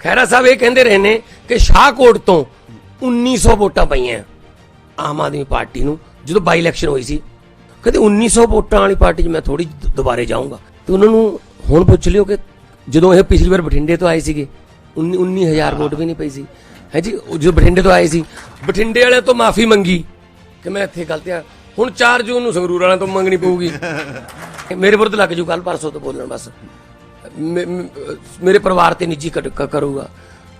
ਖੈਰਾ ਸਾਹਿਬ ਇਹ ਕਹਿੰਦੇ ਰਹੇ ਨੇ ਕਿ ਸ਼ਾਹਕੋਟ ਤੋਂ 1900 ਵੋਟਾਂ ਪਈਆਂ ਆਮ ਆਦਮੀ ਪਾਰਟੀ ਨੂੰ ਜਦੋਂ ਬਾਈ ਇਲੈਕਸ਼ਨ ਹੋਈ ਸੀ। ਕਹਿੰਦੇ 1900 ਵੋਟਾਂ ਵਾਲੀ ਪਾਰਟੀ 'ਚ ਮੈਂ ਥੋੜੀ ਦੁਬਾਰੇ ਜਾਊਂਗਾ। ਤੇ ਉਹਨਾਂ ਨੂੰ ਹੁਣ ਪੁੱਛ ਲਿਓ ਕਿ ਜਦੋਂ ਇਹ ਪਿਛਲੀ ਵਾਰ ਬਠਿੰਡੇ ਤੋਂ ਆਏ ਸੀਗੇ 19 19000 ਵੋਟ ਵੀ ਨਹੀਂ ਪਈ ਸੀ। ਹੈ ਜੀ ਜਦੋਂ ਬਠਿੰਡੇ ਤੋਂ ਆਏ ਸੀ ਬਠਿੰਡੇ ਵਾਲਿਆਂ ਤੋਂ ਮਾਫੀ ਮੰਗੀ ਕਿ ਮੈਂ ਇੱਥੇ ਗਲਤ ਆ। ਹੁਣ 4 ਜੂਨ ਨੂੰ ਸੰਗਰੂਰ ਵਾਲਿਆਂ ਤੋਂ ਮੰਗਣੀ ਪਊਗੀ। ਮੇਰੇ ਵਿਰੁੱਧ ਲੱਗ ਜੂ ਕੱਲ ਪਰਸੋਂ ਤੋਂ ਬੋਲਣ ਬਸ। ਮੇਰੇ ਪਰਿਵਾਰ ਤੇ ਨਿੱਜੀ ਕਟ- ਕ- ਕਰੂਗਾ।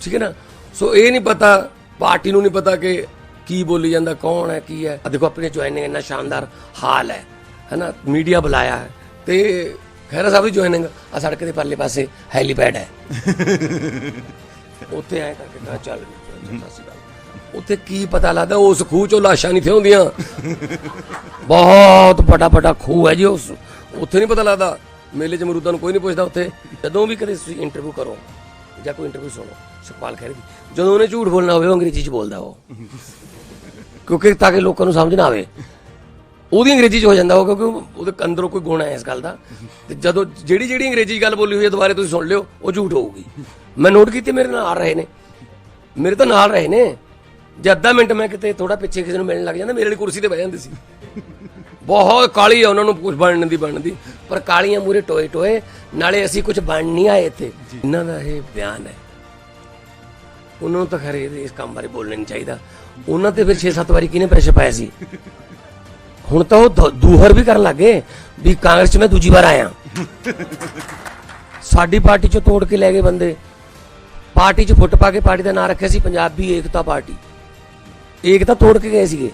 ਠੀਕ ਹੈ ਨਾ? ਸੋ ਇਹ ਨਹੀਂ ਪਤਾ, ਪਾਰਟੀ ਨੂੰ ਨਹੀਂ ਪਤਾ ਕਿ ਕੀ ਬੋਲੀ ਜਾਂਦਾ, ਕੌਣ ਹੈ, ਕੀ ਹੈ। ਆ ਦੇਖੋ, ਆਪਣੇ ਜੁਆਇਨਿੰਗ ਇੰਨਾ ਸ਼ਾਨਦਾਰ ਹਾਲ ਹੈ ਹੈਨਾ ਮੀਡੀਆ ਬੁਲਾਇਆ ਹੈ। ਤੇ ਖੈਰਾ ਸਾਹਿਬ ਦੀ ਜੁਆਇਨਿੰਗ ਆ ਸੜਕ ਦੇ ਪਰਲੇ ਪਾਸੇ ਹੈਲੀਪੈਡ ਹੈ। ਉੱਥੇ ਐ ਕਰਕੇ ਕਹਾ, ਚੱਲ, ਸਤਿ ਸ਼੍ਰੀ ਅਕਾਲ। ਉੱਥੇ ਕੀ ਪਤਾ ਲੱਗਦਾ, ਉਸ ਖੂਹ ਚੋਂ ਲਾਸ਼ਾਂ ਨਹੀਂ ਥੇ ਹੁੰਦੀਆਂ ਬਹੁਤ ਵੱਡਾ ਵੱਡਾ ਖੂਹ ਹੈ ਜੀ, ਉਸ ਉੱਥੇ ਨਹੀਂ ਪਤਾ ਲੱਗਦਾ। ਮੇਲੇ 'ਚ ਮਰੂਦਾਂ ਨੂੰ ਕੋਈ ਨਹੀਂ ਪੁੱਛਦਾ ਉੱਥੇ। ਜਦੋਂ ਵੀ ਕਦੇ ਤੁਸੀਂ ਇੰਟਰਵਿਊ ਕਰੋ ਜਾਂ ਕੋਈ ਇੰਟਰਵਿਊ ਸੁਣੋ, ਸੁਖਪਾਲ ਖਹਿਰਾ ਦੀ, ਜਦੋਂ ਉਹਨੇ ਝੂਠ ਬੋਲਣਾ ਹੋਵੇ, ਉਹ ਅੰਗਰੇਜ਼ੀ 'ਚ ਬੋਲਦਾ ਉਹ। ਕਿਉਂਕਿ ਤਾਂ ਕਿ ਲੋਕਾਂ ਨੂੰ ਸਮਝ ਨਾ ਆਵੇ। ਉਹਦੀ ਅੰਗਰੇਜ਼ੀ 'ਚ ਹੋ ਜਾਂਦਾ ਉਹ, ਕਿਉਂਕਿ ਉਹਦੇ ਅੰਦਰੋਂ ਕੋਈ ਗੁਣ ਹੈ ਇਸ ਗੱਲ ਦਾ। ਤੇ ਜਦੋਂ ਜਿਹੜੀ ਜਿਹੜੀ ਅੰਗਰੇਜ਼ੀ ਗੱਲ ਬੋਲੀ ਹੋਈ ਹੈ, ਦੁਬਾਰੇ ਤੁਸੀਂ ਸੁਣ ਲਿਓ, ਉਹ ਝੂਠ ਹੋਊਗੀ। ਮੈਂ ਨੋਟ ਕੀਤੀ, ਮੇਰੇ ਨਾਲ ਰਹੇ ਨੇ। ਮੇਰੇ ਤਾਂ ਨਾਲ ਰਹੇ ਨੇ। ਜੇ ਅੱਧਾ ਮਿੰਟ ਮੈਂ ਕਿਤੇ ਥੋੜਾ ਪਿੱਛੇ ਕਿਸੇ ਨੂੰ ਮਿਲਣ ਲੱਗ ਜਾਂਦਾ, ਮੇਰੇ ਵਾਲੀ ਕੁਰਸੀ ਤੇ ਬਹਿ ਜਾਂਦੇ ਸੀ। ਬਹੁਤ ਕਾਲੀ ਆ ਉਹਨਾਂ ਨੂੰ ਕੁਝ ਬਣਨ ਦੀ ਬਣਨ ਦੀ। ਪਰ ਕਾਲੀਆਂ ਮੂਰੇ ਟੋਏ ਟੋਏ ਨਾਲੇ ਅਸੀਂ ਕੁਝ ਬਣ ਨਹੀਂ ਆਏ ਇੱਥੇ। ਇਹਨਾਂ ਦਾ ਇਹ ਬਿਆਨ ਹੈ। ਉਹਨਾਂ ਨੂੰ ਤਾਂ ਖਰੇ ਇਸ ਕੰਮ ਬਾਰੇ ਬੋਲਣਾ ਨਹੀਂ ਚਾਹੀਦਾ। ਉਹਨਾਂ ਤੇ ਫਿਰ 6-7 ਵਾਰੀ ਕਿਹਨੇ ਪ੍ਰੈਸ਼ਰ ਪਾਇਆ ਸੀ? ਹੁਣ ਤਾਂ ਉਹ ਦੂਹਰ ਵੀ ਕਰਨ ਲੱਗੇ ਵੀ ਕਾਂਗਰਸ 'ਚ ਮੈਂ ਦੂਜੀ ਵਾਰ ਆਇਆ। ਸਾਡੀ ਪਾਰਟੀ 'ਚੋਂ ਤੋੜ ਕੇ ਲੈ ਗਏ ਬੰਦੇ। ਪਾਰਟੀ 'ਚ ਫੁੱਟ ਪਾ ਕੇ ਪਾਰਟੀ ਦਾ ਨਾਂ ਰੱਖਿਆ ਸੀ ਪੰਜਾਬੀ ਏਕਤਾ ਪਾਰਟੀ। ਏਕਤਾ ਤੋੜ ਕੇ ਗਏ ਸੀਗੇ।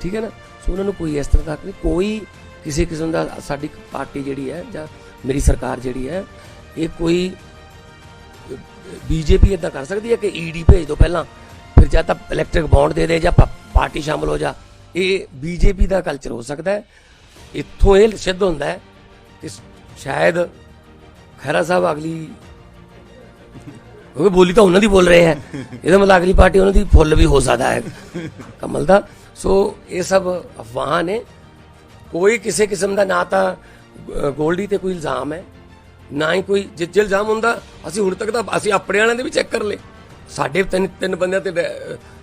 ਠੀਕ ਹੈ ਨਾ? ਸੋ ਉਹਨਾਂ ਨੂੰ ਕੋਈ ਇਸ ਤਰ੍ਹਾਂ ਦਾ ਕੋਈ ਕਿਸੇ ਕਿਸਮ ਦਾ ਸਾਡੀ ਪਾਰਟੀ ਜਿਹੜੀ ਹੈ ਜਾਂ ਮੇਰੀ ਸਰਕਾਰ ਜਿਹੜੀ ਹੈ, ਇਹ ਕੋਈ, ਬੀਜੇਪੀ ਇਦਾਂ ਕਰ ਸਕਦੀ ਹੈ ਕਿ ਈਡੀ ਭੇਜ ਦਿਓ ਪਹਿਲਾਂ, ਫਿਰ ਜਾਂ ਤਾਂ ਇਲੈਕਟ੍ਰਿਕ ਬੌਂਡ ਦੇ ਦੇ ਜਾਂ ਪਾਰਟੀ ਸ਼ਾਮਲ ਹੋ ਜਾ। ਇਹ ਬੀਜੇਪੀ ਦਾ ਕਲਚਰ ਹੋ ਸਕਦਾ ਹੈ। ਇੱਥੋਂ ਇਹ ਸਿੱਧ ਹੁੰਦਾ ਹੈ ਕਿ ਸ਼ਾਇਦ ਖੈਰਾ ਸਾਹਿਬ ਅਗਲੀ ਉਹ ਬੋਲੀ ਤਾਂ ਉਹਨਾਂ ਦੀ ਬੋਲ ਰਹੇ ਹੈ। ਇਹਦਾ ਮਤਲਬ ਅਗਲੀ ਪਾਰਟੀ ਉਹਨਾਂ ਦੀ ਫੁੱਲ ਵੀ ਹੋ ਸਕਦਾ ਹੈ। ਕਮਲ ਦਾ। ਸੋ ਇਹ ਸਭ ਅਫਵਾਹਾਂ ਨੇ। ਕੋਈ ਕਿਸੇ ਕਿਸਮ ਦਾ ਨਾ ਤਾਂ ਗੋਲਡੀ ਤੇ ਕੋਈ ਇਲਜ਼ਾਮ ਹੈ ਨਾ ਹੀ ਕੋਈ ਜੇ ਜੇ ਇਲਜ਼ਾਮ ਹੁੰਦਾ ਅਸੀਂ ਹੁਣ ਤੱਕ ਤਾਂ ਅਸੀਂ ਆਪਣੇ ਵਾਲਿਆਂ ਦੇ ਵੀ ਚੈੱਕ ਕਰ ਲਏ ਸਾਡੇ ਤਿੰਨ ਤਿੰਨ ਬੰਦਿਆਂ ਤੇ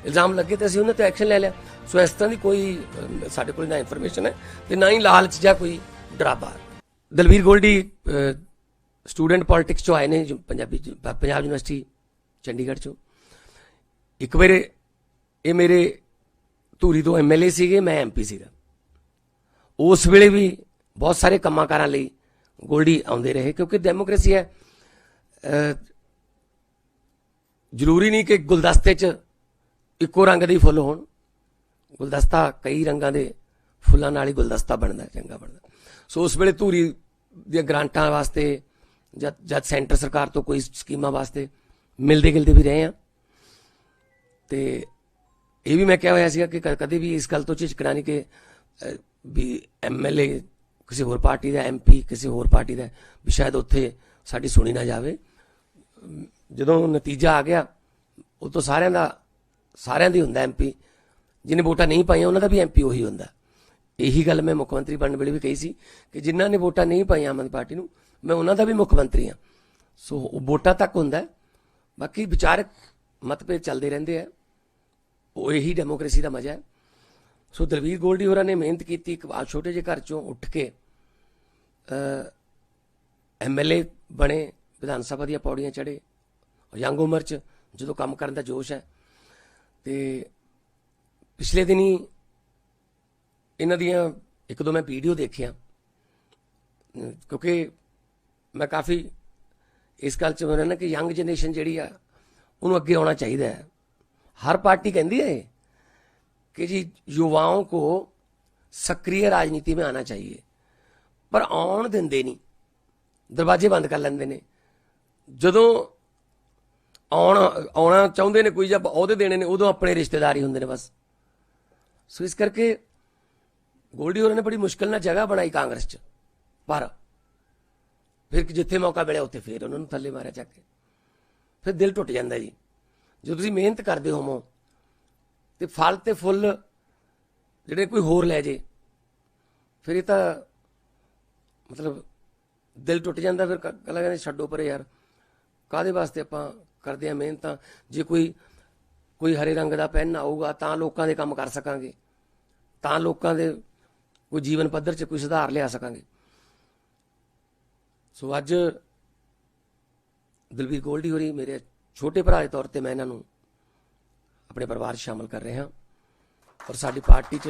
ਇਲਜ਼ਾਮ ਲੱਗੇ ਤੇ ਅਸੀਂ ਉਹਨਾਂ ਤੇ ਐਕਸ਼ਨ ਲੈ ਲਿਆ ਸੋ ਇਸ ਤਰ੍ਹਾਂ ਦੀ ਕੋਈ ਸਾਡੇ ਕੋਲ ਨਾ ਇਨਫੋਰਮੇਸ਼ਨ ਹੈ ਤੇ ਨਾ ਹੀ ਲਾਲਚ ਜਾਂ ਕੋਈ ਡਰਾਵਾ ਦਲਵੀਰ ਗੋਲਡੀ ਸਟੂਡੈਂਟ ਪੋਲਿਟਿਕਸ ਚੋਂ ਆਏ ਨੇ ਜੋ ਪੰਜਾਬੀ ਪੰਜਾਬ ਯੂਨੀਵਰਸਿਟੀ ਚੰਡੀਗੜ੍ਹ ਚੋਂ ਇੱਕ ਵਾਰ ਇਹ ਮੇਰੇ ਧੂਰੀ ਤੋਂ ਐਮਐਲਏ ਸੀਗੇ ਮੈਂ ਐਮਪੀ ਸੀਗਾ ਉਸ ਵੇਲੇ ਵੀ ਬਹੁਤ ਸਾਰੇ ਕੰਮਾਂ ਕਾਰਾਂ ਲਈ ਗੋਲਡੀ ਆਉਂਦੇ ਰਹੇ, ਕਿਉਂਕਿ ਡੈਮੋਕ੍ਰੇਸੀ ਹੈ। ਜ਼ਰੂਰੀ ਨਹੀਂ ਕਿ ਗੁਲਦਸਤੇ 'ਚ ਇੱਕੋ ਰੰਗ ਦੇ ਫੁੱਲ ਹੋਣ। ਗੁਲਦਸਤਾ ਕਈ ਰੰਗਾਂ ਦੇ ਫੁੱਲਾਂ ਨਾਲ ਹੀ ਗੁਲਦਸਤਾ ਬਣਦਾ, ਚੰਗਾ ਬਣਦਾ। ਸੋ ਉਸ ਵੇਲੇ ਧੂਰੀ ਦੀਆਂ ਗ੍ਰਾਂਟਾਂ ਵਾਸਤੇ ਜਦ ਜਦ ਸੈਂਟਰ ਸਰਕਾਰ ਤੋਂ ਕੋਈ ਸਕੀਮਾਂ ਵਾਸਤੇ ਮਿਲਦੇ ਗਿਲਦੇ ਵੀ ਰਹੇ ਆ। ਤੇ ਇਹ ਵੀ ਮੈਂ ਕਿਹਾ ਹੋਇਆ ਸੀਗਾ ਕਿ ਕ- ਕਦੇ ਵੀ ਇਸ ਗੱਲ ਤੋਂ ਝਿਜਕਣਾ ਨਹੀਂ ਕਿ ਵੀ ਐਮਐਲਏ ਕਿਸੇ ਹੋਰ ਪਾਰਟੀ ਦਾ ਐਮਪੀ ਕਿਸੇ ਹੋਰ ਪਾਰਟੀ ਦਾ, ਵੀ ਸ਼ਾਇਦ ਉੱਥੇ ਸਾਡੀ ਸੁਣੀ ਨਾ ਜਾਵੇ। ਜਦੋਂ ਨਤੀਜਾ ਆ ਗਿਆ, ਉਹ ਤੋਂ ਸਾਰਿਆਂ ਦਾ, ਸਾਰਿਆਂ ਦੀ ਹੁੰਦਾ ਐਮਪੀ ਜਿਹਨੇ ਵੋਟਾਂ ਨਹੀਂ ਪਾਈਆਂ, ਉਹਨਾਂ ਦਾ ਵੀ ਐਮਪੀ ਉਹੀ ਹੁੰਦਾ। ਇਹੀ ਗੱਲ ਮੈਂ ਮੁੱਖ ਮੰਤਰੀ ਬਣਨ ਵੇਲੇ ਵੀ ਕਹੀ ਸੀ ਕਿ ਜਿਨ੍ਹਾਂ ਨੇ ਵੋਟਾਂ ਨਹੀਂ ਪਾਈਆਂ ਆਮ ਆਦਮੀ ਪਾਰਟੀ ਨੂੰ, ਮੈਂ ਉਹਨਾਂ ਦਾ ਵੀ ਮੁੱਖ ਮੰਤਰੀ ਹਾਂ। ਸੋ ਉਹ ਵੋਟਾਂ ਤੱਕ ਹੁੰਦਾ ਬਾਕੀ ਵਿਚਾਰਕ ਮਤਭੇਦ ਚੱਲਦੇ ਰਹਿੰਦੇ ਆ। ਉਹ ਇਹੀ ਡੈਮੋਕ੍ਰੇਸੀ ਦਾ ਮਜ਼ਾ ਹੈ। ਸੋ ਦਲਵੀਰ ਗੋਲਡੀ ਹੋਰਾਂ ਨੇ ਮਿਹਨਤ ਕੀਤੀ ਇੱਕ ਬਾਅਦ ਛੋਟੇ ਜਿਹੇ ਘਰ ਚੋਂ ਉੱਠ ਕੇ ਐਮਐਲਏ ਬਣੇ, ਵਿਧਾਨ ਸਭਾ ਦੀਆਂ ਪੌੜੀਆਂ ਚੜੇ ਯੰਗ ਉਮਰ 'ਚ ਜਦੋਂ ਕੰਮ ਕਰਨ ਦਾ ਜੋਸ਼ ਹੈ, ਤੇ ਪਿਛਲੇ ਦਿਨੀ ਇਹਨਾਂ ਦੀਆਂ, ਇੱਕ ਦੋ ਮੈਂ ਵੀਡੀਓ ਦੇਖਿਆ, ਕਿਉਂਕਿ ਮੈਂ ਕਾਫੀ ਇਸ ਗੱਲ 'ਚ ਮੈਂ ਨਾ ਕਿ ਯੰਗ ਜਨਰੇਸ਼ਨ ਜਿਹੜੀ ਆ, ਉਹਨੂੰ ਅੱਗੇ ਆਉਣਾ ਚਾਹੀਦਾ ਹੈ। ਹਰ ਪਾਰਟੀ ਕਹਿੰਦੀ ਹੈ कि जी युवाओं को सक्रिय राजनीति में आना चाहिए ਪਰ ਆਉਣ ਦਿੰਦੇ ਨਹੀਂ ਦਰਵਾਜ਼ੇ ਬੰਦ ਕਰ ਲੈਂਦੇ ਨੇ ਜਦੋਂ ਆਉਣ ਆਉਣਾ ਚਾਹੁੰਦੇ ਨੇ ਕੋਈ ਜਾਂ ਅਹੁਦੇ ਦੇਣੇ ਨੇ ਉਦੋਂ ਆਪਣੇ ਰਿਸ਼ਤੇਦਾਰ ਹੀ ਹੁੰਦੇ ਨੇ ਬਸ ਸੋ ਇਸ ਕਰਕੇ ਗੋਲਡੀ ਹੋਰਾਂ ਨੇ ਬੜੀ ਮੁਸ਼ਕਲ ਨਾਲ ਜਗ੍ਹਾ ਬਣਾਈ ਕਾਂਗਰਸ 'ਚ ਪਰ ਫਿਰ ਜਿੱਥੇ ਮੌਕਾ ਮਿਲਿਆ ਉੱਥੇ ਫਿਰ ਉਹਨਾਂ ਨੂੰ ਥੱਲੇ ਮਾਰਿਆ ਚੱਕ ਕੇ ਫਿਰ ਦਿਲ ਟੁੱਟ ਜਾਂਦਾ ਜੀ ਜਦੋਂ ਤੁਸੀਂ ਮਿਹਨਤ ਕਰਦੇ ਹੋਵੋ ਤੇ ਫਲ ਤੇ ਫੁੱਲ ਜਿਹੜੇ ਕੋਈ ਹੋਰ ਲੈ ਜੇ, ਫਿਰ ਇਹ ਤਾਂ ਮਤਲਬ ਦਿਲ ਟੁੱਟ ਜਾਂਦਾ, ਫਿਰ ਕ- ਕਹਿੰਦਾ ਕਹਿੰਦੇ ਛੱਡੋ ਪਰੇ ਯਾਰ। ਕਾਦੇ ਵਾਸਤੇ ਆਪਾਂ ਕਰਦੇ ਆ ਮਿਹਨਤਾਂ? ਜੇ ਕੋਈ ਕੋਈ ਹਰੇ ਰੰਗ ਦਾ ਪੈਨ ਆਊਗਾ, ਤਾਂ ਲੋਕਾਂ ਦੇ ਕੰਮ ਕਰ ਸਕਾਂਗੇ। ਤਾਂ ਲੋਕਾਂ ਦੇ ਕੋਈ ਜੀਵਨ ਪੱਧਰ 'ਚ ਕੋਈ ਸੁਧਾਰ ਲਿਆ ਸਕਾਂਗੇ। ਸੋ ਅੱਜ ਦਲਵੀਰ ਗੋਲਡੀ ਹੋਰੀ ਮੇਰੇ ਛੋਟੇ ਭਰਾ ਦੇ ਤੌਰ ਤੇ ਮੈਂ ਇਹਨਾਂ ਨੂੰ ਆਪਣੇ ਪਰਿਵਾਰ 'ਚ ਸ਼ਾਮਲ ਕਰ ਰਹੇ ਹਾਂ। ਔਰ ਸਾਡੀ ਪਾਰਟੀ 'ਚ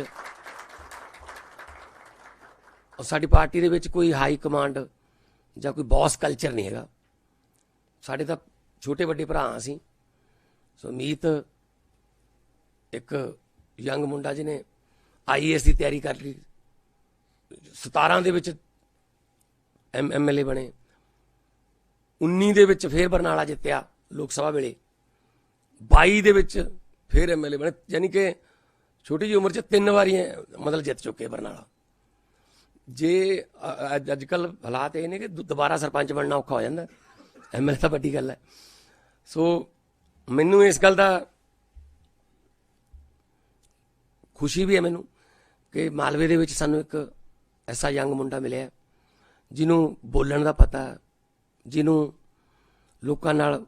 ਔਰ ਸਾਡੀ ਪਾਰਟੀ ਦੇ ਵਿੱਚ ਕੋਈ ਹਾਈ ਕਮਾਂਡ ਜਾਂ ਕੋਈ ਬੌਸ ਕਲਚਰ ਨਹੀਂ ਹੈਗਾ। ਸਾਡੇ ਤਾਂ ਛੋਟੇ ਵੱਡੇ ਭਰਾ ਅਸੀਂ। ਸੋ ਮੀਤ ਇੱਕ ਯੰਗ ਮੁੰਡਾ ਜਿਹਨੇ ਆਈਏਐਸ ਦੀ ਤਿਆਰੀ ਕਰ ਲਈ। 17 ਦੇ ਵਿੱਚ ਐਮਐਲਏ ਬਣੇ। 19 ਦੇ ਵਿੱਚ ਫੇਰ ਬਰਨਾਲਾ ਜਿੱਤਿਆ ਲੋਕ ਸਭਾ ਵੇਲੇ। 22 ਦੇ ਵਿੱਚ ਫੇਰ ਐਮਐਲਏ ਬਣੇ। ਯਾਨੀ ਕਿ ਛੋਟੀ ਜਿਹੀ ਉਮਰ 'ਚ ਤਿੰਨ ਵਾਰੀ ਮਤਲਬ ਜਿੱਤ ਚੁੱਕੇ ਬਰਨਾਲਾ। ਜੇ ਅੱਜ ਅੱਜ ਕੱਲ ਹਾਲਾਤ ਇਹ ਨੇ ਕਿ ਦੁ- ਦੁਬਾਰਾ ਸਰਪੰਚ ਬਣਨਾ ਔਖਾ ਹੋ ਜਾਂਦਾ। ਐਮਐਲਏ ਤਾਂ ਵੱਡੀ ਗੱਲ ਹੈ। ਸੋ ਮੈਨੂੰ ਇਸ ਗੱਲ ਦਾ ਖੁਸ਼ੀ ਵੀ ਹੈ ਮੈਨੂੰ ਕਿ ਮਾਲਵੇ ਦੇ ਵਿੱਚ ਸਾਨੂੰ ਇੱਕ ਐਸਾ ਯੰਗ ਮੁੰਡਾ ਮਿਲਿਆ, ਜਿਹਨੂੰ ਬੋਲਣ ਦਾ ਪਤਾ, ਜਿਹਨੂੰ ਲੋਕਾਂ ਨਾਲ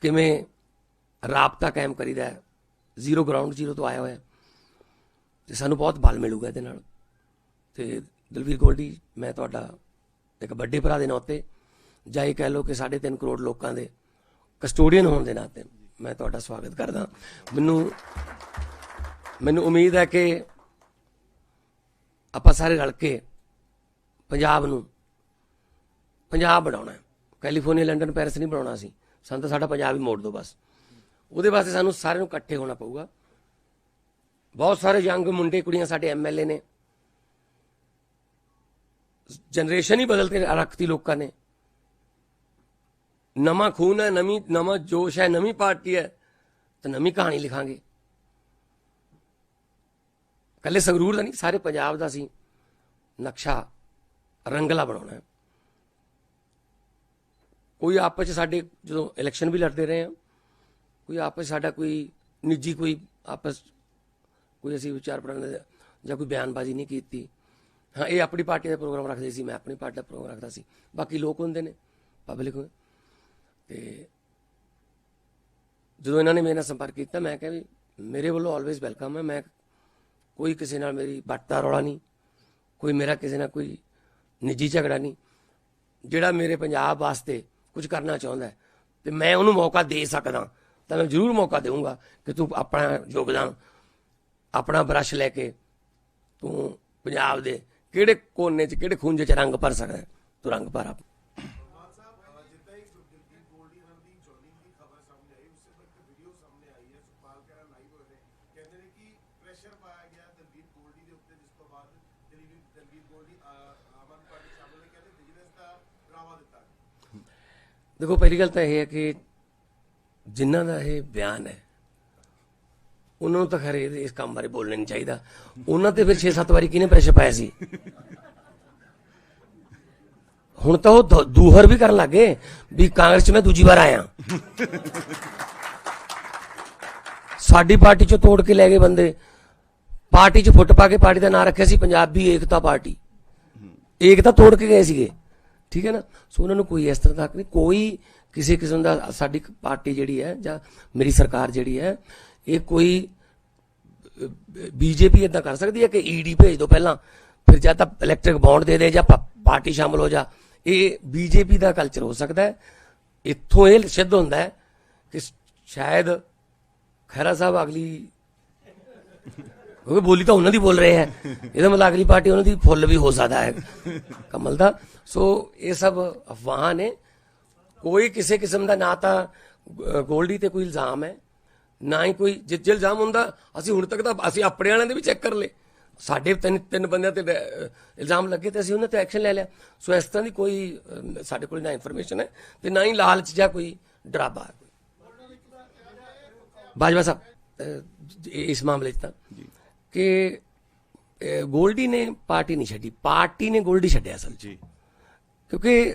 ਕਿਵੇਂ ਰਾਬਤਾ ਕਾਇਮ ਕਰੀਦਾ ਹੈ। ਜ਼ੀਰੋ ਗਰਾਊਂਡ ਜ਼ੀਰੋ ਤੋਂ ਆਇਆ ਹੋਇਆ ਤੇ ਸਾਨੂੰ ਬਹੁਤ ਬਲ ਮਿਲੂਗਾ ਇਹਦੇ ਨਾਲ। ਤੇ ਦਲਵੀਰ ਗੋਲਡੀ, ਮੈਂ ਤੁਹਾਡਾ ਇੱਕ ਵੱਡੇ ਭਰਾ ਦੇ ਨਾਤੇ ਜਾਂ ਇਹ ਕਹਿ ਲਓ ਕਿ 3.5 ਕਰੋੜ ਲੋਕਾਂ ਦੇ ਕਸਟੋਡੀਅਨ ਹੋਣ ਦੇ ਨਾਤੇ ਮੈਂ ਤੁਹਾਡਾ ਸਵਾਗਤ ਕਰਦਾ ਮੈਨੂੰ ਮੈਨੂੰ ਉਮੀਦ ਹੈ ਕਿ ਆਪਾਂ ਸਾਰੇ ਰਲ ਕੇ ਪੰਜਾਬ ਨੂੰ, ਪੰਜਾਬ ਬਣਾਉਣਾ ਕੈਲੀਫੋਰਨੀਆ, ਲੰਡਨ, ਪੈਰਿਸ ਨਹੀਂ ਬਣਾਉਣਾ ਸੀ। ਸਾਨੂੰ ਤਾਂ ਸਾਡਾ ਪੰਜਾਬ ਹੀ ਮੋੜ ਦਿਓ ਬਸ। ਉਹਦੇ ਵਾਸਤੇ ਸਾਨੂੰ ਸਾਰਿਆਂ ਨੂੰ ਇਕੱਠੇ ਹੋਣਾ ਪਊਗਾ। ਬਹੁਤ ਸਾਰੇ ਯੰਗ ਮੁੰਡੇ, ਕੁੜੀਆਂ ਸਾਡੇ ਐਮਐਲਏ ਨੇ। ਜਨਰੇਸ਼ਨ ਹੀ ਬਦਲ ਕੇ ਰੱਖਤੀ ਲੋਕਾਂ ਨੇ। ਨਵਾਂ ਖੂਨ ਹੈ, ਨਵੀਂ, ਨਵਾਂ ਜੋਸ਼ ਹੈ, ਨਵੀਂ ਪਾਰਟੀ ਹੈ, ਤਾਂ ਨਵੀਂ ਕਹਾਣੀ ਲਿਖਾਂਗੇ। ਕੱਲੇ ਸੰਗਰੂਰ ਦਾ ਨਹੀਂ, ਸਾਰੇ ਪੰਜਾਬ ਦਾ ਸੀ। ਨਕਸ਼ਾ ਰੰਗਲਾ ਬਣਾਉਣਾ ਹੈ। ਕੋਈ ਆਪਸ ਚ ਸਾਡੇ ਜਦੋਂ ਇਲੈਕਸ਼ਨ ਵੀ ਲੜਦੇ ਰਹੇ ਆ ਕੋਈ ਆਪਸ ਸਾਡਾ ਕੋਈ ਨਿੱਜੀ ਕੋਈ ਆਪਸ ਕੋਈ ਅਸੀਂ ਵਿਚਾਰ ਪ੍ਰਣ ਜਾਂ ਕੋਈ ਬਿਆਨਬਾਜ਼ੀ ਨਹੀਂ ਕੀਤੀ। ਹਾਂ, ਇਹ ਆਪਣੀ ਪਾਰਟੀ ਦਾ ਪ੍ਰੋਗਰਾਮ ਰੱਖਦੇ ਸੀ, ਮੈਂ ਆਪਣੀ ਪਾਰਟੀ ਦਾ ਪ੍ਰੋਗਰਾਮ ਰੱਖਦਾ ਸੀ। ਬਾਕੀ ਲੋਕ ਹੁੰਦੇ ਨੇ ਪਬਲਿਕ ਤੇ ਜਦੋਂ ਇਹਨਾਂ ਨੇ ਮੇਰੇ ਨਾਲ ਸੰਪਰਕ ਕੀਤਾ, ਮੈਂ ਕਿਹਾ ਵੀ ਮੇਰੇ ਵੱਲੋਂ ਆਲਵੇਜ਼ ਵੈਲਕਮ ਹੈ। ਮੈਂ ਕੋਈ ਕਿਸੇ ਨਾਲ ਮੇਰੀ ਬੱਟਾ ਰੌਲਾ ਨਹੀਂ, ਕੋਈ ਮੇਰਾ ਕਿਸੇ ਨਾਲ ਕੋਈ ਨਿੱਜੀ ਝਗੜਾ ਨਹੀਂ। ਜਿਹੜਾ ਮੇਰੇ ਪੰਜਾਬ ਵਾਸਤੇ ਕੁਝ ਕਰਨਾ ਚਾਹੁੰਦਾ ਹੈ, ਤੇ ਮੈਂ ਉਹਨੂੰ ਮੌਕਾ ਦੇ ਸਕਦਾ। ਤਾਂ ਮੈਂ ਜ਼ਰੂਰ ਮੌਕਾ ਦੇਵਾਂਗਾ ਕਿ ਤੂੰ ਆਪਣਾ ਯੋਗਦਾਨ, ਆਪਣਾ ਬਰਸ਼ ਲੈ ਕੇ ਤੂੰ ਪੰਜਾਬ ਦੇ ਕਿਹੜੇ ਕੋਨੇ 'ਚ, ਕਿਹੜੇ ਖੂੰਜੇ 'ਚ ਰੰਗ ਭਰ ਸਕਦਾ ਤੂੰ ਰੰਗ ਭਰ ਆਪ। ਦੇਖੋ, ਪਹਿਲੀ ਗੱਲ ਤਾਂ ਇਹ ਹੈ ਕਿ ਜਿਨ੍ਹਾਂ ਦਾ ਇਹ ਬਿਆਨ ਹੈ, ਉਹਨਾਂ ਨੂੰ ਤਾਂ ਖਰੇ ਇਸ ਕੰਮ ਬਾਰੇ ਬੋਲਣਾ ਨਹੀਂ ਚਾਹੀਦਾ। ਉਹਨਾਂ ਤੇ ਫਿਰ 6-7 ਵਾਰੀ ਕਿਹਨੇ ਪ੍ਰੈਸ਼ਰ ਪਾਇਆ ਸੀ? ਹੁਣ ਤਾਂ ਉਹ ਦ- ਦੂਹਰ ਵੀ ਕਰਨ ਲੱਗੇ ਵੀ ਕਾਂਗਰਸ 'ਚ ਮੈਂ ਦੂਜੀ ਵਾਰ ਆਇਆ। ਸਾਡੀ ਪਾਰਟੀ 'ਚੋਂ ਤੋੜ ਕੇ ਲੈ ਗਏ ਬੰਦੇ। ਪਾਰਟੀ 'ਚ ਫੁੱਟ ਪਾ ਕੇ ਪਾਰਟੀ ਦਾ ਨਾਂ ਰੱਖਿਆ ਸੀ, ਪੰਜਾਬੀ ਏਕਤਾ ਪਾਰਟੀ। ਏਕਤਾ ਤੋੜ ਕੇ ਗਏ ਸੀਗੇ। ਠੀਕ ਹੈ ਨਾ? ਸੋ ਉਹਨਾਂ ਨੂੰ ਕੋਈ ਇਸ ਤਰ੍ਹਾਂ ਦਾ ਹੱਕ ਨਹੀਂ। ਕੋਈ ਕਿਸੇ ਕਿਸਮ ਦਾ ਸਾਡੀ ਪਾਰਟੀ ਜਿਹੜੀ ਹੈ ਜਾਂ ਮੇਰੀ ਸਰਕਾਰ ਜਿਹੜੀ ਹੈ, ਇਹ ਕੋਈ ਬੀਜੇਪੀ ਇਦਾਂ ਕਰ ਸਕਦੀ ਹੈ ਕਿ ਈਡੀ ਭੇਜ ਦਿਓ ਪਹਿਲਾਂ, ਫਿਰ ਜਾਂ ਤਾਂ ਇਲੈਕਟ੍ਰਿਕ ਬੌਂਡ ਦੇ ਦੇ ਜਾਂ ਪਾਰਟੀ ਸ਼ਾਮਲ ਹੋ ਜਾ। ਇਹ ਬੀਜੇਪੀ ਦਾ ਕਲਚਰ ਹੋ ਸਕਦਾ ਹੈ। ਇੱਥੋਂ ਇਹ ਸਿੱਧ ਹੁੰਦਾ ਹੈ ਕਿ ਸ਼ਾਇਦ ਖਹਿਰਾ ਸਾਹਿਬ ਅਗਲੀ, ਕਿਉਂਕਿ ਬੋਲੀ ਤਾਂ ਉਹਨਾਂ ਦੀ ਬੋਲ ਰਹੇ ਹੈ। ਇਹਦਾ ਮਤਲਬ ਅਗਲੀ ਪਾਰਟੀ ਉਹਨਾਂ ਦੀ ਫੁੱਲ ਵੀ ਹੋ ਸਕਦਾ ਹੈ। ਕਮਲ ਦਾ। ਸੋ ਇਹ ਸਭ ਅਫਵਾਹਾਂ ਨੇ। ਕੋਈ ਕਿਸੇ ਕਿਸਮ ਦਾ ਨਾ ਤਾਂ ਗੋਲਡੀ ਤੇ ਕੋਈ ਇਲਜ਼ਾਮ ਹੈ ਨਾ ਹੀ ਕੋਈ ਜੇ ਜੇ ਇਲਜ਼ਾਮ ਹੁੰਦਾ ਅਸੀਂ ਹੁਣ ਤੱਕ ਤਾਂ ਅਸੀਂ ਆਪਣੇ ਵਾਲਿਆਂ ਦੇ ਵੀ ਚੈੱਕ ਕਰ ਲਏ। ਸਾਡੇ ਤਿੰਨ ਤਿੰਨ ਬੰਦਿਆਂ ਤੇ ਇਲਜ਼ਾਮ ਲੱਗੇ ਤੇ ਅਸੀਂ ਉਹਨਾਂ ਤੇ ਐਕਸ਼ਨ ਲੈ ਲਿਆ। ਸੋ ਇਸ ਤਰ੍ਹਾਂ ਦੀ ਕੋਈ ਸਾਡੇ ਕੋਲ ਨਾ ਇਨਫੋਰਮੇਸ਼ਨ ਹੈ ਤੇ ਨਾ ਹੀ ਲਾਲਚ ਜਾਂ ਕੋਈ ਡਰਾਵਾ ਬਾਜਵਾ ਸਾਹਿਬ ਇਸ ਮਾਮਲੇ 'ਚ ਤਾਂ ਕਿ ਗੋਲਡੀ ਨੇ ਪਾਰਟੀ ਨਹੀਂ ਛੱਡੀ। ਪਾਰਟੀ ਨੇ ਗੋਲਡੀ ਛੱਡਿਆ ਅਸਲ ਜੀ। ਕਿਉਂਕਿ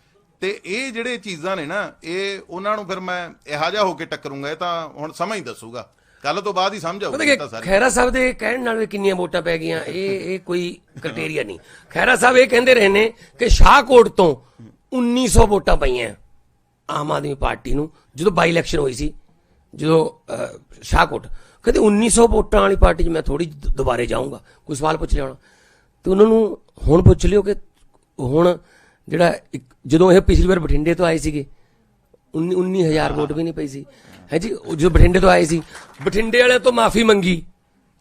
ਤੇ ਇਹ ਜਿਹੜੇ ਚੀਜ਼ਾਂ ਨੇ ਨਾ ਇਹ ਉਹਨਾਂ ਨੂੰ ਫਿਰ ਮੈਂ ਇਹੋ ਜਿਹਾ ਹੋ ਕੇ ਟੱਕਰੂੰਗਾ ਇਹ ਤਾਂ ਹੁਣ ਸਮਝ ਹੀ ਦੱਸੂਗਾ। ਕੱਲ ਤੋਂ ਬਾਅਦ ਹੀ ਸਮਝ ਆਊਗੀ ਤਾਂ ਸਾਰੀ। ਖੈਰਾ ਸਾਹਿਬ ਦੇ ਕਹਿਣ ਨਾਲ ਵੀ ਕਿੰਨੀਆਂ ਵੋਟਾਂ ਪੈ ਗਈਆਂ ਇਹ ਇਹ ਕੋਈ ਕ੍ਰਾਈਟੇਰੀਆ ਨਹੀਂ। ਖੈਰਾ ਸਾਹਿਬ ਇਹ ਕਹਿੰਦੇ ਰਹੇ ਨੇ ਕਿ ਸ਼ਾਹਕੋਟ ਤੋਂ 1900 ਵੋਟਾਂ ਪਈਆਂ ਆਮ ਆਦਮੀ ਪਾਰਟੀ ਨੂੰ ਜਦੋਂ ਬਾਈ ਇਲੈਕਸ਼ਨ ਹੋਈ ਸੀ ਜਦੋਂ ਸ਼ਾਹਕੋਟ। ਕਹਿੰਦੇ 1900 ਵੋਟਾਂ ਵਾਲੀ ਪਾਰਟੀ 'ਚ ਮੈਂ ਥੋੜੀ ਦੁਬਾਰੇ ਜਾਊਂਗਾ ਕੋਈ ਸਵਾਲ ਪੁੱਛ ਲਿਆਉਣਾ ਤੇ ਉਹਨਾਂ ਨੂੰ ਹੁਣ ਪੁੱਛ ਲਿਓ ਕਿ ਹੁਣ ਜਿਹੜਾ ਇੱਕ- ਜਦੋਂ ਇਹ ਪਿਛਲੀ ਵਾਰ ਬਠਿੰਡੇ ਤੋਂ ਆਏ ਸੀਗੇ 19 19000 ਵੋਟ ਵੀ ਨਹੀਂ ਪਈ ਸੀ। ਹੈ ਜੀ, ਉਹ ਜਦੋਂ ਬਠਿੰਡੇ ਤੋਂ ਆਏ ਸੀ, ਬਠਿੰਡੇ ਵਾਲਿਆਂ ਤੋਂ ਮਾਫੀ ਮੰਗੀ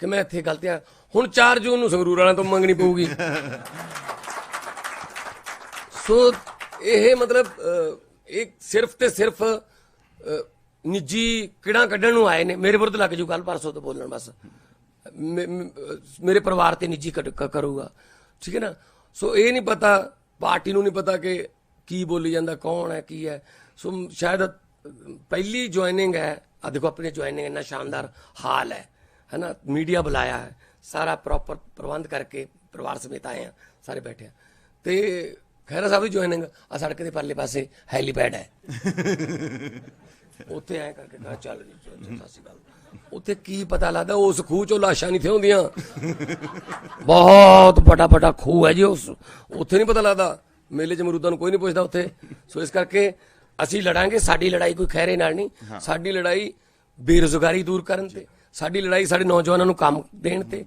ਕਿ ਮੈਂ ਇੱਥੇ ਗਲਤ ਆ ਹੁਣ 4 ਜੂਨ ਨੂੰ ਸੰਗਰੂਰ ਵਾਲਿਆਂ ਤੋਂ ਮੰਗਣੀ ਪਊਗੀ। ਸੋ ਇਹ ਮਤਲਬ ਇਹ ਸਿਰਫ ਤੇ ਸਿਰਫ ਨਿੱਜੀ ਕਿਹੜਾ ਕੱਢਣ ਨੂੰ ਆਏ ਨੇ। ਮੇਰੇ ਵਿਰੁੱਧ ਲੱਗ ਜੂ ਕੱਲ ਪਰਸੋਂ ਤੋਂ ਬੋਲਣ ਬਸ। ਮੇਰੇ ਪਰਿਵਾਰ ਤੇ ਨਿੱਜੀ ਕ- ਕਰੂਗਾ। ਠੀਕ ਹੈ ਨਾ? ਸੋ ਇਹ ਨਹੀਂ ਪਤਾ ਪਾਰਟੀ ਨੂੰ ਨਹੀਂ ਪਤਾ ਕਿ ਕੀ ਬੋਲੀ ਜਾਂਦਾ ਕੌਣ ਹੈ ਕੀ ਹੈ। ਸੋ ਸ਼ਾਇਦ ਪਹਿਲੀ ਜੁਆਇਨਿੰਗ ਹੈ ਆ ਦੇਖੋ ਆਪਣੀ ਜੁਆਇਨਿੰਗ ਇੰਨਾ ਸ਼ਾਨਦਾਰ ਹਾਲ ਹੈ ਹੈ ਨਾ ਮੀਡੀਆ ਬੁਲਾਇਆ ਹੈ ਸਾਰਾ ਪ੍ਰੋਪਰ ਪ੍ਰਬੰਧ ਕਰਕੇ ਪਰਿਵਾਰ ਸਮੇਤ ਆਏ ਆ ਸਾਰੇ ਬੈਠੇ ਆ ਤੇ ਖੈਰਾ ਸਾਹਿਬ ਦੀ ਜੁਆਇਨਿੰਗ ਆ ਸੜਕ ਦੇ ਪਰਲੇ ਪਾਸੇ ਹੈਲੀਪੈਡ ਹੈ। ਉੱਥੇ ਐ ਕਰਕੇ ਕਹਾ ਚੱਲ ਜੀ ਸਤਿ ਸ਼੍ਰੀ ਅਕਾਲ। ਉੱਥੇ ਕੀ ਪਤਾ ਲੱਗਦਾ ਉਸ ਖੂਹ ਚੋਂ ਲਾਸ਼ਾਂ ਨਹੀਂ ਥੇ ਹੁੰਦੀਆਂ। ਬਹੁਤ ਵੱਡਾ ਵੱਡਾ ਖੂਹ ਹੈ ਜੀ ਉਸ ਉੱਥੇ ਨਹੀਂ ਪਤਾ ਲੱਗਦਾ। ਮੇਲੇ ਚ ਮਰੂਦਾਂ ਨੂੰ ਕੋਈ ਨਹੀਂ ਪੁੱਛਦਾ ਉੱਥੇ। ਸੋ ਇਸ ਕਰਕੇ ਅਸੀਂ ਲੜਾਂਗੇ ਸਾਡੀ ਲੜਾਈ ਕੋਈ ਖੈਰੇ ਨਾਲ ਨਹੀਂ। ਸਾਡੀ ਲੜਾਈ ਬੇਰੁਜ਼ਗਾਰੀ ਦੂਰ ਕਰਨ ਤੇ ਸਾਡੀ ਲੜਾਈ ਸਾਡੇ ਨੌਜਵਾਨਾਂ ਨੂੰ ਕੰਮ ਦੇਣ ਤੇ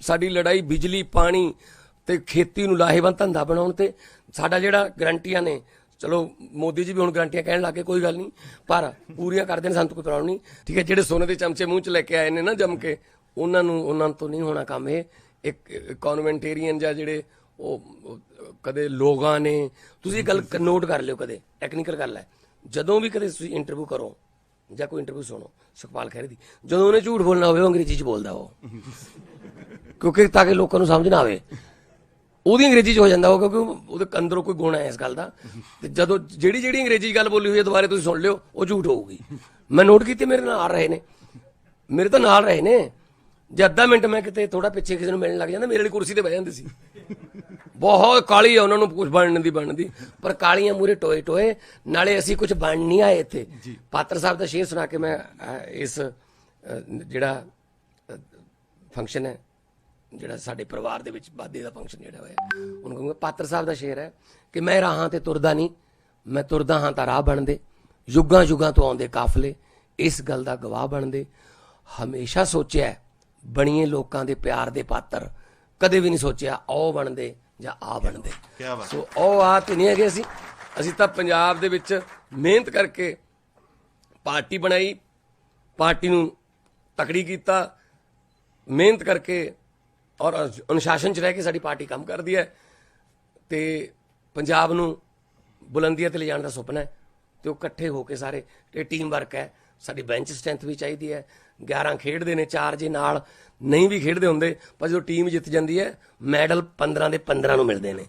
ਸਾਡੀ ਲੜਾਈ ਬਿਜਲੀ ਪਾਣੀ ਤੇ ਖੇਤੀ ਨੂੰ ਲਾਹੇਵੰਦ ਧੰਦਾ ਬਣਾਉਣ ਤੇ ਸਾਡਾ ਜਿਹੜਾ ਗਰੰਟੀਆਂ ਨੇ ਚਲੋ, ਮੋਦੀ ਜੀ ਵੀ ਹੁਣ ਗਰੰਟੀਆਂ ਕਹਿਣ ਲੱਗੇ ਕੋਈ ਗੱਲ ਨਹੀਂ। ਪਰ ਪੂਰੀਆਂ ਕਰਦੇ ਨੇ ਸਾਨੂੰ ਕੋਈ ਪ੍ਰੋਬਲਮ ਨਹੀਂ। ਠੀਕ ਹੈ, ਜਿਹੜੇ ਸੋਨੇ ਦੇ ਚਮਚੇ ਮੂੰਹ 'ਚ ਲੈ ਕੇ ਆਏ ਨੇ ਨਾ ਜੰਮ ਕੇ, ਉਹਨਾਂ ਨੂੰ, ਉਹਨਾਂ ਤੋਂ ਨਹੀਂ ਹੋਣਾ ਕੰਮ ਇਹ। ਇੱਕ ਕਨਵੈਂਟੇਰੀਅਨ ਜਾਂ ਜਿਹੜੇ ਉਹ ਕਦੇ ਲੋਕਾਂ ਨੇ। ਤੁਸੀਂ ਗੱਲ ਨੋਟ ਕਰ ਲਿਓ ਕਦੇ ਟੈਕਨੀਕਲ ਗੱਲ ਹੈ। ਜਦੋਂ ਵੀ ਕਦੇ ਤੁਸੀਂ ਇੰਟਰਵਿਊ ਕਰੋ, ਜਾਂ ਕੋਈ ਇੰਟਰਵਿਊ ਸੁਣੋ, ਸੁਖਪਾਲ ਖਹਿਰੇ ਦੀ, ਜਦੋਂ ਉਹਨੇ ਝੂਠ ਬੋਲਣਾ ਹੋਵੇ, ਉਹ ਅੰਗਰੇਜ਼ੀ 'ਚ ਬੋਲਦਾ ਉਹ। ਕਿਉਂਕਿ ਤਾਂ ਕਿ ਲੋਕਾਂ ਨੂੰ ਸਮਝ ਨਾ ਆਵੇ। ਉਹਦੀ ਅੰਗਰੇਜ਼ੀ ਚ ਹੋ ਜਾਂਦਾ ਉਹ ਕਿਉਂਕਿ ਉਹ- ਉਹਦੇ ਅੰਦਰੋਂ ਕੋਈ ਗੁਣ ਹੈ ਇਸ ਗੱਲ ਦਾ। ਤੇ ਜਦੋਂ ਜਿਹੜੀ ਜਿਹੜੀ ਅੰਗਰੇਜ਼ੀ ਗੱਲ ਬੋਲੀ ਹੋਈ ਹੈ ਦੁਬਾਰੇ ਤੁਸੀਂ ਸੁਣ ਲਿਓ ਉਹ ਝੂਠ ਹੋਊਗੀ। ਮੈਂ ਨੋਟ ਕੀਤੀ ਮੇਰੇ ਨਾਲ ਰਹੇ ਨੇ। ਮੇਰੇ ਤਾਂ ਨਾਲ ਰਹੇ ਨੇ। ਜੇ ਅੱਧਾ ਮਿੰਟ ਮੈਂ ਕਿਤੇ ਥੋੜਾ ਪਿੱਛੇ ਕਿਸੇ ਨੂੰ ਮਿਲਣ ਲੱਗ ਜਾਂਦਾ ਮੇਰੇ ਵਾਲੀ ਕੁਰਸੀ ਤੇ ਬਹਿ ਜਾਂਦੇ ਸੀ। ਬਹੁਤ ਕਾਲੀ ਆ ਉਹਨਾਂ ਨੂੰ ਕੁਝ ਬਣਨ ਦੀ ਬਣਦੀ ਪਰ ਕਾਲੀਆਂ ਮੂਰੇ ਟੋਏ ਟੋਏ ਨਾਲੇ ਅਸੀਂ ਕੁਝ ਬਣ ਨਹੀਂ ਆਏ ਇੱਥੇ। ਪਾਤਰ ਸਾਹਿਬ ਦਾ ਸ਼ੇਰ ਸੁਣਾ ਕੇ ਮੈਂ ਇਸ ਜਿਹੜਾ ਫੰਕਸ਼ਨ ਹੈ ਜਿਹੜਾ ਸਾਡੇ ਪਰਿਵਾਰ ਦੇ ਵਿੱਚ ਬਾਦੇ ਦਾ ਫੰਕਸ਼ਨ ਜਿਹੜਾ ਹੋਇਆ। ਉਹਨੂੰ ਕਹੂੰਗਾ ਪਾਤਰ ਸਾਹਿਬ ਦਾ ਸ਼ੇਰ ਹੈ ਕਿ ਮੈਂ ਰਾਹਾਂ ਤੇ ਤੁਰਦਾ ਨਹੀਂ ਮੈਂ ਤੁਰਦਾ ਹਾਂ ਤਾਂ ਰਾਹ ਬਣਦੇ ਯੁੱਗਾਂ ਯੁੱਗਾਂ ਤੋਂ ਆਉਂਦੇ ਕਾਫਲੇ ਇਸ ਗੱਲ ਦਾ ਗਵਾਹ ਬਣਦੇ। ਹਮੇਸ਼ਾ ਸੋਚਿਆ ਬਣੀਏ ਲੋਕਾਂ ਦੇ ਪਿਆਰ ਦੇ ਪਾਤਰ। ਕਦੇ ਵੀ ਨਹੀਂ ਸੋਚਿਆ ਉਹ ਬਣਦੇ ਜਾਂ ਆ ਬਣਦੇ। ਬਾਤ। ਸੋ ਉਹ ਆ ਤੇ ਨਹੀਂ ਹੈਗੇ ਅਸੀਂ। ਅਸੀਂ ਤਾਂ ਪੰਜਾਬ ਦੇ ਵਿੱਚ ਮਿਹਨਤ ਕਰਕੇ ਪਾਰਟੀ ਬਣਾਈ ਪਾਰਟੀ ਨੂੰ ਤਕੜੀ ਕੀਤਾ ਮਿਹਨਤ ਕਰਕੇ ਔਰ ਅਨੁ- ਅਨੁਸ਼ਾਸਨ ਚ ਰਹਿ ਕੇ ਸਾਡੀ ਪਾਰਟੀ ਕੰਮ ਕਰਦੀ ਹੈ ਤੇ ਪੰਜਾਬ ਨੂੰ ਬੁਲੰਦੀਆਂ ਤੇ ਲਿਜਾਣ ਦਾ ਸੁਪਨਾ ਹੈ ਤੇ ਉਹ ਇਕੱਠੇ ਹੋ ਕੇ ਸਾਰੇ ਇਹ ਟੀਮ ਵਰਕ ਹੈ, ਸਾਡੀ ਬੈਂਚ ਸਟਰੈਂਥ ਵੀ ਚਾਹੀਦੀ ਹੈ 11 ਖੇਡਦੇ ਨੇ, ਚਾਰ ਜੇ ਨਾਲ ਨਹੀਂ ਵੀ ਖੇਡਦੇ ਹੁੰਦੇ, ਪਰ ਜਦੋਂ ਟੀਮ ਜਿੱਤ ਜਾਂਦੀ ਹੈ ਮੈਡਲ 15 ਦੇ 15 ਨੂੰ ਮਿਲਦੇ ਨੇ।